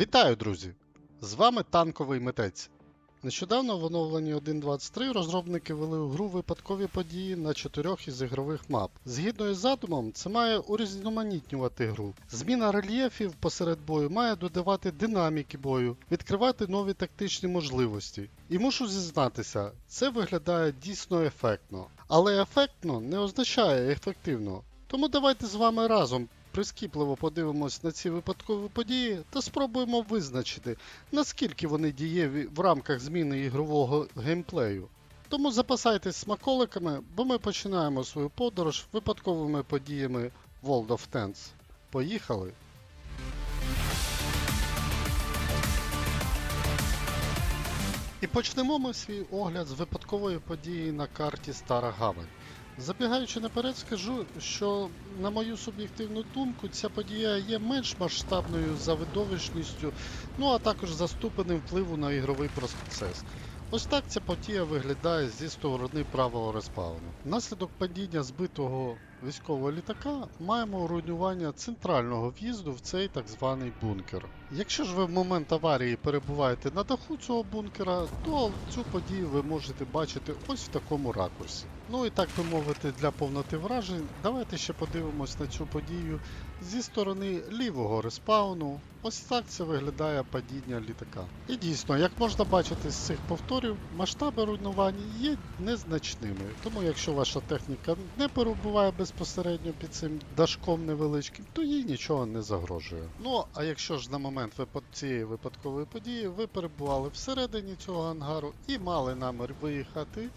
Вітаю, друзі! З вами танковий митець. Нещодавно в оновленні 1.23 розробники ввели у гру випадкові події на чотирьох із ігрових мап. Згідно із задумом, це має урізноманітнювати гру. Зміна рельєфів посеред бою має додавати динаміки бою, відкривати нові тактичні можливості. І мушу зізнатися, це виглядає дійсно ефектно. Але ефектно не означає ефективно. Тому давайте з вами разом прискіпливо подивимось на ці випадкові події та спробуємо визначити, наскільки вони дієві в рамках зміни ігрового геймплею. Тому запасайтесь смаколиками, бо ми починаємо свою подорож випадковими подіями World of Tanks. Поїхали! І почнемо ми свій огляд з випадкової події на карті Стара Гавань. Забігаючи наперед, скажу, що, на мою суб'єктивну думку, ця подія є менш масштабною за видовищністю, ну а також за ступенем впливу на ігровий процес. Ось так ця подія виглядає зі сторони правого респауну. Наслідок падіння збитого військового літака маємо руйнування центрального в'їзду в цей так званий бункер. Якщо ж ви в момент аварії перебуваєте на даху цього бункера, то цю подію ви можете бачити ось в такому ракурсі. Ну і так би мовити, для повноти вражень, давайте ще подивимось на цю подію зі сторони лівого респауну. Ось так це виглядає падіння літака. І дійсно, як можна бачити з цих повторів, масштаби руйнувань є незначними. Тому якщо ваша техніка не перебуває безпосередньо під цим дашком невеличким, то їй нічого не загрожує. Ну а якщо ж на момент випад... цієї випадкової події ви перебували всередині цього ангару і мали намір виїхати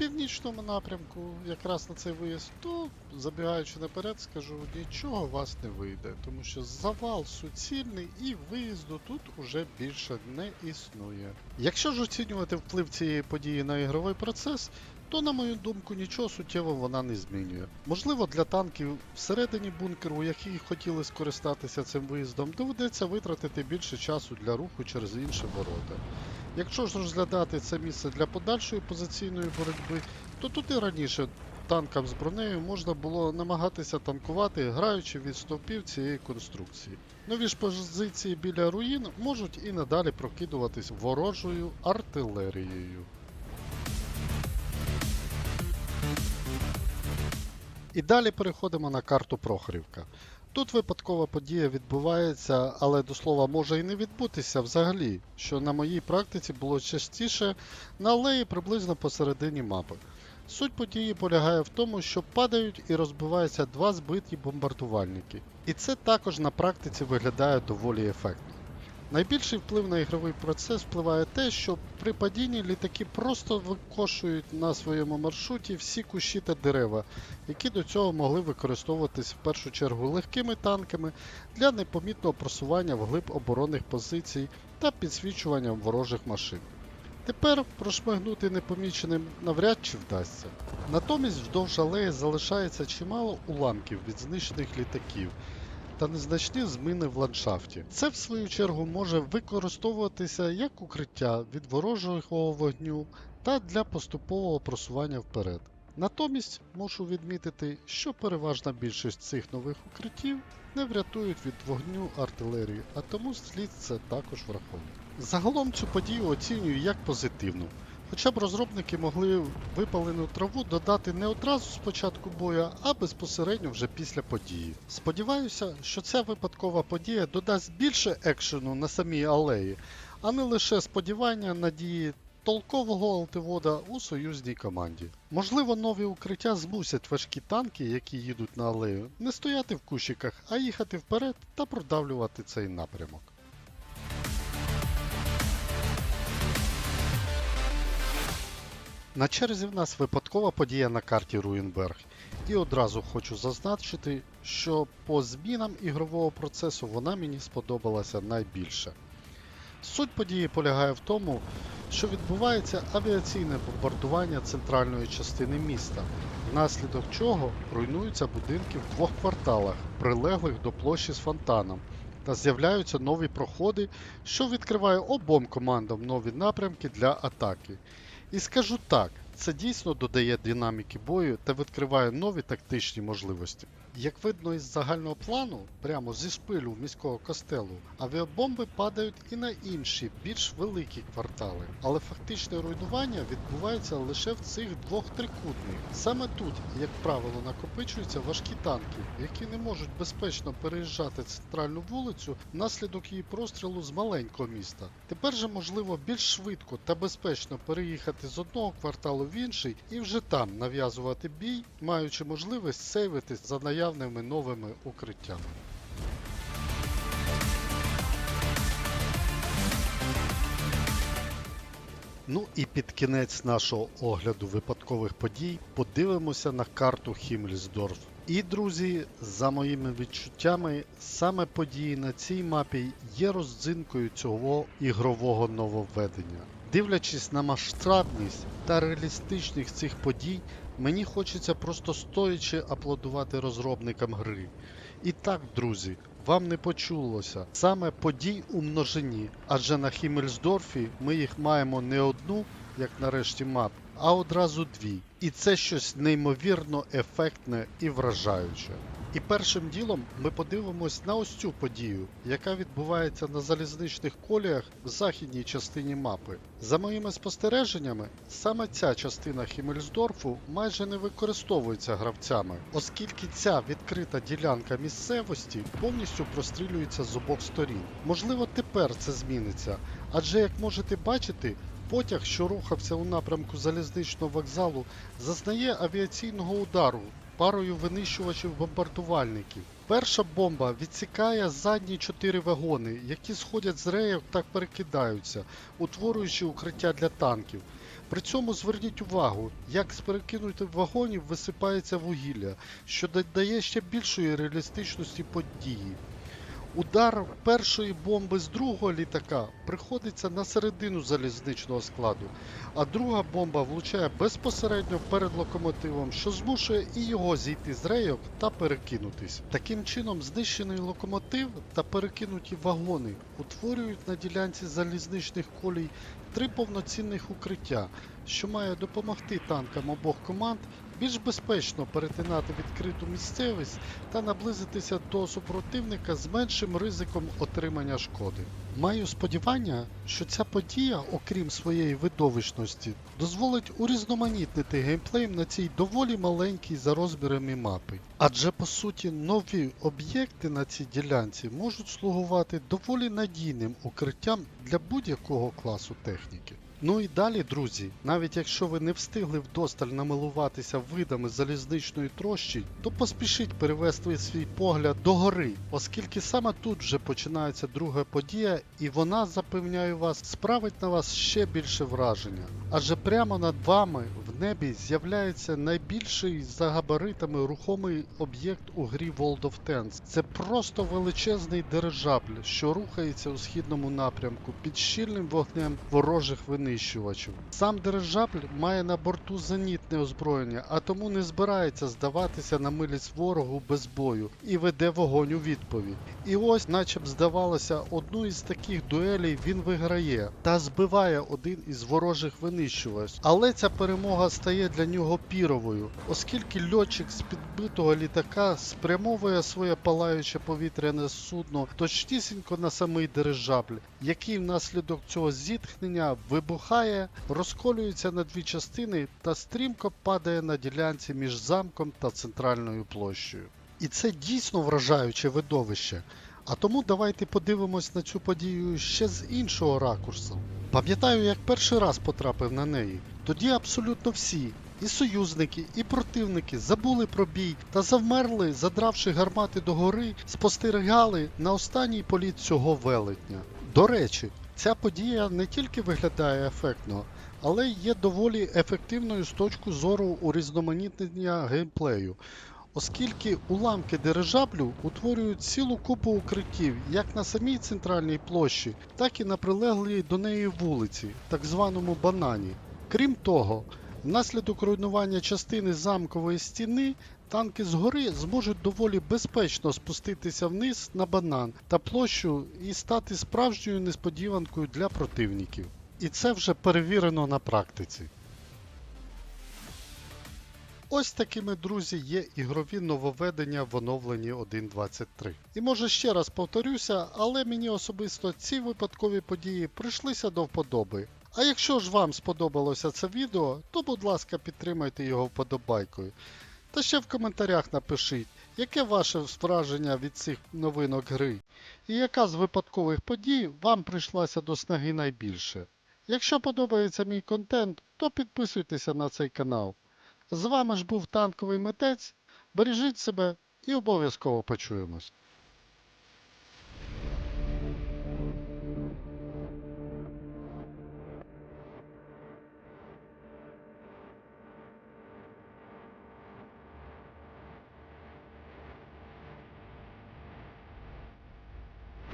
північному напрямку, якраз на цей виїзд, то забігаючи наперед, скажу, нічого у вас не вийде, тому що завал суцільний і виїзду тут уже більше не існує. Якщо ж оцінювати вплив цієї події на ігровий процес, то, на мою думку, нічого суттєво вона не змінює. Можливо, для танків всередині бункеру, які хотіли скористатися цим виїздом, доведеться витратити більше часу для руху через інші ворота. Якщо ж розглядати це місце для подальшої позиційної боротьби, то тут і раніше танкам з бронею можна було намагатися танкувати, граючи від стовпів цієї конструкції. Нові ж позиції біля руїн можуть і надалі прокидуватись ворожою артилерією. І далі переходимо на карту Прохорівка. Тут випадкова подія відбувається, але до слова може і не відбутися взагалі, що на моїй практиці було частіше на алеї приблизно посередині мапи. Суть події полягає в тому, що падають і розбиваються два збиті бомбардувальники. І це також на практиці виглядає доволі ефектно. Найбільший вплив на ігровий процес впливає те, що при падінні літаки просто викошують на своєму маршруті всі кущі та дерева, які до цього могли використовуватись в першу чергу легкими танками для непомітного просування вглиб оборонних позицій та підсвічуванням ворожих машин. Тепер прошмигнути непоміченим навряд чи вдасться. Натомість вздовж алеї залишається чимало уламків від знищених літаків та незначні зміни в ландшафті. Це, в свою чергу, може використовуватися як укриття від ворожого вогню та для поступового просування вперед. Натомість мушу відмітити, що переважна більшість цих нових укриттів не врятують від вогню артилерії, а тому слід це також враховувати. Загалом цю подію оцінюю як позитивну. Хоча б розробники могли випалену траву додати не одразу з початку бою, а безпосередньо вже після події. Сподіваюся, що ця випадкова подія додасть більше екшену на самій алеї, а не лише сподівання на дії толкового алтивода у союзній команді. Можливо, нові укриття змусять важкі танки, які їдуть на алею, не стояти в кущиках, а їхати вперед та продавлювати цей напрямок. На черзі в нас випадкова подія на карті Руїнберг. І одразу хочу зазначити, що по змінам ігрового процесу вона мені сподобалася найбільше. Суть події полягає в тому, що відбувається авіаційне бомбардування центральної частини міста, внаслідок чого руйнуються будинки в двох кварталах, прилеглих до площі з фонтаном, та з'являються нові проходи, що відкриває обом командам нові напрямки для атаки. І скажу так, це дійсно додає динаміки бою та відкриває нові тактичні можливості. Як видно із загального плану, прямо зі шпилю міського костелу, авіабомби падають і на інші, більш великі квартали. Але фактичне руйнування відбувається лише в цих двох трикутних. Саме тут, як правило, накопичуються важкі танки, які не можуть безпечно переїжджати центральну вулицю внаслідок її прострілу з маленького міста. Тепер же можливо більш швидко та безпечно переїхати з одного кварталу в інший і вже там нав'язувати бій, маючи можливість сейвитись за наявними новими укриттями. Ну і під кінець нашого огляду випадкових подій подивимося на карту Хіммельсдорф. І, друзі, за моїми відчуттями, саме події на цій мапі є родзинкою цього ігрового нововведення. Дивлячись на масштабність та реалістичність цих подій, мені хочеться просто стоячи аплодувати розробникам гри. І так, друзі, вам не почулося саме подій у множині, адже на Хіммельсдорфі ми їх маємо не одну, як нарешті мап, а одразу дві. І це щось неймовірно ефектне і вражаюче. І першим ділом ми подивимось на ось цю подію, яка відбувається на залізничних коліях в західній частині мапи. За моїми спостереженнями, саме ця частина Хіммельсдорфу майже не використовується гравцями, оскільки ця відкрита ділянка місцевості повністю прострілюється з обох сторін. Можливо, тепер це зміниться, адже як можете бачити, Потяг, що рухався у напрямку залізничного вокзалу, зазнає авіаційного удару парою винищувачів бомбардувальників. Перша бомба відсікає задні чотири вагони, які сходять з рейок та перекидаються, утворюючи укриття для танків. При цьому зверніть увагу, як з перекинутих вагонів висипається вугілля, що додає ще більшої реалістичності події. Удар першої бомби з другого літака приходиться на середину залізничного складу, а друга бомба влучає безпосередньо перед локомотивом, що змушує і його зійти з рейок та перекинутись. Таким чином, знищений локомотив та перекинуті вагони утворюють на ділянці залізничних колій три повноцінних укриття, що має допомогти танкам обох команд більш безпечно перетинати відкриту місцевість та наблизитися до супротивника з меншим ризиком отримання шкоди. Маю сподівання, що ця подія, окрім своєї видовищності, дозволить урізноманітнити геймплей на цій доволі маленькій за розмірами мапи. Адже по суті нові об'єкти на цій ділянці можуть слугувати доволі надійним укриттям для будь-якого класу техніки. Ну і далі, друзі, навіть якщо ви не встигли вдосталь намилуватися видами залізничної трощі, то поспішіть перевести свій погляд до гори, оскільки саме тут вже починається друга подія, і вона, запевняю вас, справить на вас ще більше враження. Адже прямо над вами небі з'являється найбільший за габаритами рухомий об'єкт у грі World of Tanks. Це просто величезний дирижабль, що рухається у східному напрямку під щільним вогнем ворожих винищувачів. Сам дирижабль має на борту зенітне озброєння, а тому не збирається здаватися на милість ворогу без бою і веде вогонь у відповідь. І ось, наче б здавалося, одну із таких дуелей він виграє та збиває один із ворожих винищувачів. Але ця перемога стає для нього піровою, оскільки льотчик з підбитого літака спрямовує своє палаюче повітряне судно точнісінько на самий дирижабль, який внаслідок цього зіткнення вибухає, розколюється на дві частини та стрімко падає на ділянці між замком та центральною площею. І це дійсно вражаюче видовище. А тому давайте подивимось на цю подію ще з іншого ракурсу. Пам'ятаю, як перший раз потрапив на неї. Тоді абсолютно всі, і союзники, і противники забули про бій та завмерли, задравши гармати догори, спостерігали на останній політ цього велетня. До речі, ця подія не тільки виглядає ефектно, але є доволі ефективною з точки зору урізноманітнення геймплею. Оскільки уламки дирижаблю утворюють цілу купу укриттів як на самій центральній площі, так і на прилеглій до неї вулиці, так званому банані. Крім того, внаслідок руйнування частини замкової стіни, танки згори зможуть доволі безпечно спуститися вниз на банан та площу і стати справжньою несподіванкою для противників. І це вже перевірено на практиці. Ось такими, друзі, є ігрові нововведення в оновленні 1.23. І може ще раз повторюся, але мені особисто ці випадкові події прийшлися до вподоби. А якщо ж вам сподобалося це відео, то будь ласка підтримайте його вподобайкою. Та ще в коментарях напишіть, яке ваше враження від цих новинок гри, і яка з випадкових подій вам прийшлася до снаги найбільше. Якщо подобається мій контент, то підписуйтеся на цей канал. З вами ж був танковий митець. Бережіть себе і обов'язково почуємось.